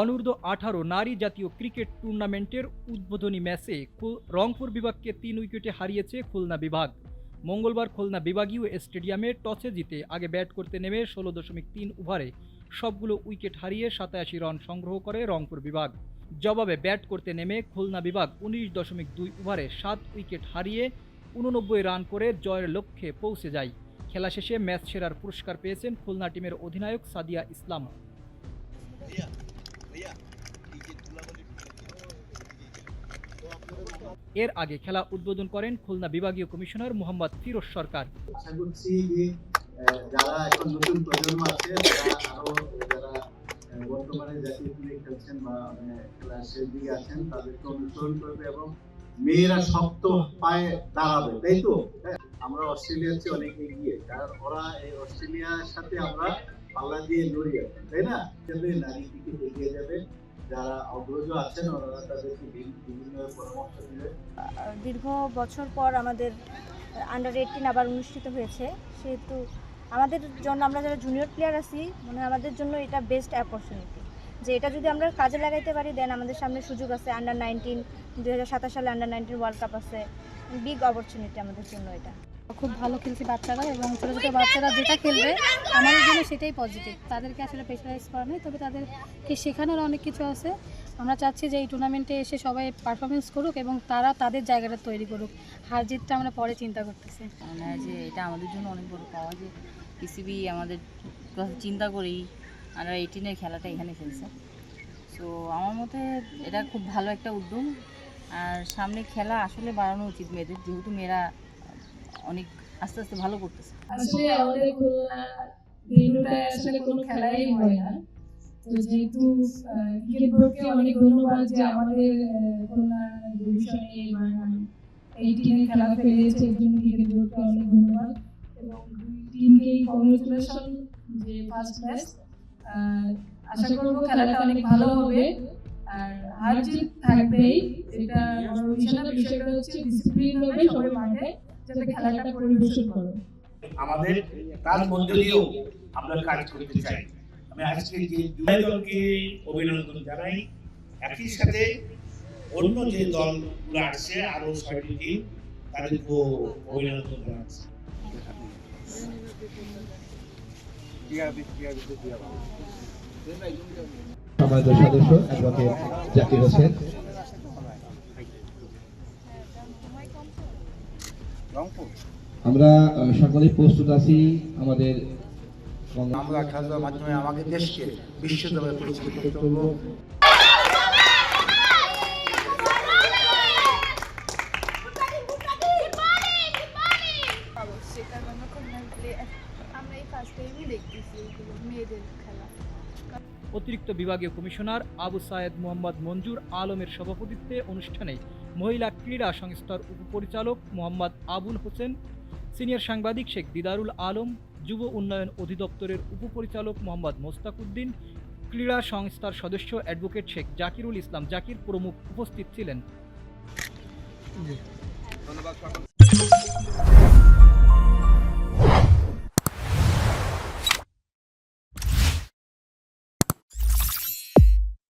অনূর্ধ্ব আঠারো নারী জাতীয় ক্রিকেট টুর্নামেন্টের উদ্বোধনী ম্যাচে রংপুর বিভাগকে তিন উইকেটে হারিয়েছে খুলনা বিভাগ। মঙ্গলবার খুলনা বিভাগীয় স্টেডিয়ামে টসে জিতে আগে ব্যাট করতে নেমে ষোলো দশমিক তিন ওভারে সবগুলো উইকেট হারিয়ে সাতাশি রান সংগ্রহ করে রংপুর বিভাগ। জবাবে ব্যাট করতে নেমে খুলনা বিভাগ উনিশ দশমিক দুই ওভারে সাত উইকেট হারিয়ে উননব্বই রান করে জয়ের লক্ষ্যে পৌঁছে যায়। খেলা শেষে ম্যাচ সেরার পুরস্কার পেয়েছেন খুলনা টিমের অধিনায়ক সাদিয়া ইসলাম। এর আগে খেলা উদ্বোধন করেন খুলনা বিভাগীয় কমিশনার মোহাম্মদ ফিরোজ সরকার। এবং মেয়েরা শক্ত পায়ে দাঁড়াবে তাই তো? হ্যাঁ, আমরা অস্ট্রেলিয়ার চেয়ে অনেক এগিয়ে কারণ ওরা এই অস্ট্রেলিয়ার সাথে আমরা পাল্লা দিয়ে লড়ি আছি তাই না? নারী এগিয়ে যাবে দীর্ঘ বছর পর আমাদের আন্ডার এইটিন আবার অনুষ্ঠিত হয়েছে। সেহেতু আমাদের জন্য আমরা যারা জুনিয়র প্লেয়ার আছি, মনে হয় আমাদের জন্য এটা বেস্ট অপরচুনিটি যে এটা যদি আমরা কাজে লাগাইতে পারি দেন আমাদের সামনে সুযোগ আছে। আন্ডার নাইনটিন দু হাজার সাতাশ সালে আন্ডার নাইনটিন ওয়ার্ল্ড কাপ আছে। বিগ অপরচুনিটি আমাদের জন্য এটা। খুব ভালো খেলছে বাচ্চারা এবং ছোটো ছোটো বাচ্চারা যেটা খেলবে, আমাদের জন্য সেটাই পজিটিভ তাদেরকে আসলে প্রেশারাইজ করা নেই তবে তাদেরকে শেখানোর অনেক কিছু আছে। আমরা চাচ্ছি যে এই টুর্নামেন্টে এসে সবাই পারফরমেন্স করুক এবং তারা তাদের জায়গাটা তৈরি করুক। হার জিতটা আমরা পরে চিন্তা করতেছি। মনে যে এটা আমাদের জন্য অনেক বড় পাওয়া যে পিসিবি আমাদের চিন্তা করেই আমরা এইটিনের খেলাটা এখানে খেলছে। সো আমার মতে এটা খুব ভালো একটা উদ্যোগ আর সামনে খেলা আসলে বাড়ানো উচিত মেয়েদের, যেহেতু মেয়েরা অনেক আস্তে আস্তে ভালো করতেছে। আসলে আমাদের খুলনা আসলে কোনো খেলাই হয় না। তো যেহেতু ক্রিকেট বোর্ডকে অনেক ধন্যবাদ যে আমাদের ডিভিশনে এই খেলা এর জন্য ক্রিকেট বোর্ডকে অনেক ধন্যবাদ। খেলাটা অনেক ভালো হবে। আর হার থাকবেই, এটা বিষয়টা হচ্ছে ডিসিপ্লিন হবে সবাই মাঠে। যাতে খেলাটা পরিবেশন করো। আমাদের তার মধ্যে দিয়েও আমরা কাজ করতে চাই। আমি আজকে যে দুই দলকে অভিনন্দন জানাই একই সাথে অন্য যে দলগুলো আসছে আরও ছয়টি টিম তাদেরকেও অভিনন্দন জানাচ্ছি। সম্মানিত সদস্য অ্যাডভোকেট জাকির হোসেন। আমরা আহ, সকলেই প্রস্তুত আছি আমাদের আমরা খেলাধুলার মাধ্যমে আমাদের দেশকে বিশ্ব দরবারে পরিচিত করতে অতিরিক্ত বিভাগীয় কমিশনার আবু সায়েদ মোহাম্মদ মঞ্জুর আলমের সভাপতিত্বে অনুষ্ঠানে মহিলা ক্রীড়া সংস্থার উপপরিচালক মোহাম্মদ আবুল হোসেন, সিনিয়র সাংবাদিক শেখ দিদারুল আলম, যুব উন্নয়ন অধিদপ্তরের উপপরিচালক মোহাম্মদ মোস্তাক উদ্দিন ক্রীড়া সংস্থার সদস্য অ্যাডভোকেট শেখ জাকিরুল ইসলাম জাকির প্রমুখ উপস্থিত ছিলেন। ধন্যবাদ